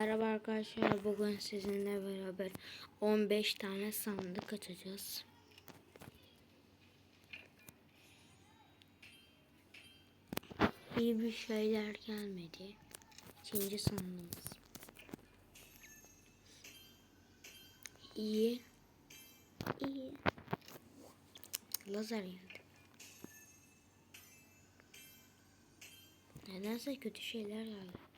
Merhaba arkadaşlar bugün sizinle beraber 15 tane sandık açacağız. İyi bir şeyler gelmedi. İkinci sandığımız. İyi. İyi. Lazer geldi. Nedense kötü şeyler geldi.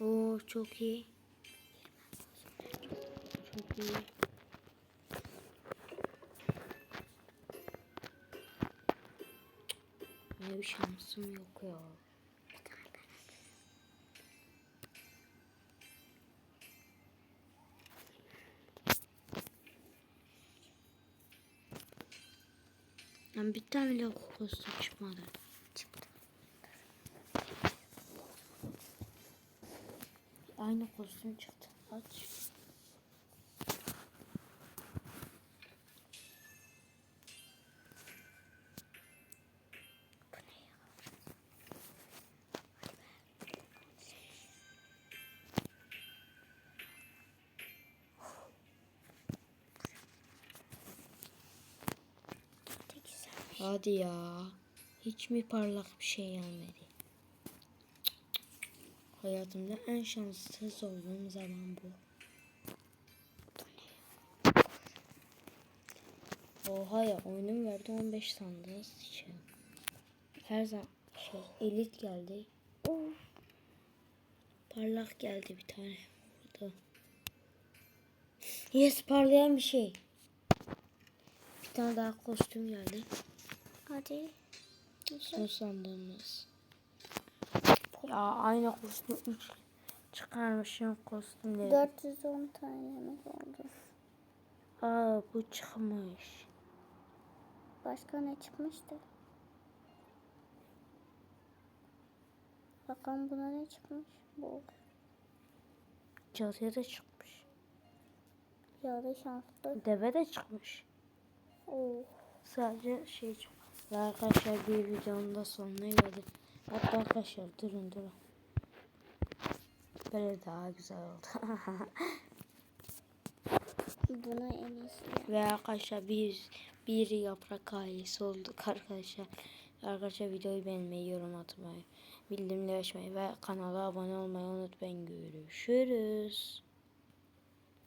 Oo çok iyi. Çok iyi. Böyle bir şansım yok ya. Yani bir tane bile kostüm çıkmadı. Aynı kostüm çıktı. Aç. Hadi ya. Hiç mi parlak bir şey gelmedi? Hayatımda en şanssız olduğum zaman bu. Oha ya oyunum verdi 15 sandığınız için. Her zaman şey elit geldi. Oo. Parlak geldi bir tane. Burada. Yes parlayan bir şey. Bir tane daha kostüm geldi. Hadi. Son sandığımız. Ya aynı kostüm 3 çıkarmışım kostümleri. 410 tanemiz oldu. Aa bu çıkmış. Başka ne çıkmıştı? Bakalım buna ne çıkmış? Bu. Cadıya da çıkmış. Ya da şanslı. Deve de çıkmış. Oh. Sadece şey çıkmış. Ve arkadaşlar bir videonun da sonuna geldik. Hatta arkadaşlar durun durun. Böyle daha güzel oldu. Buna en iyisi. Ve arkadaşlar bir, bir yaprak ailesi olduk arkadaşlar. Arkadaşlar videoyu beğenmeyi, yorum atmayı, bildirimleri açmayı ve kanala abone olmayı unutmayın. Görüşürüz.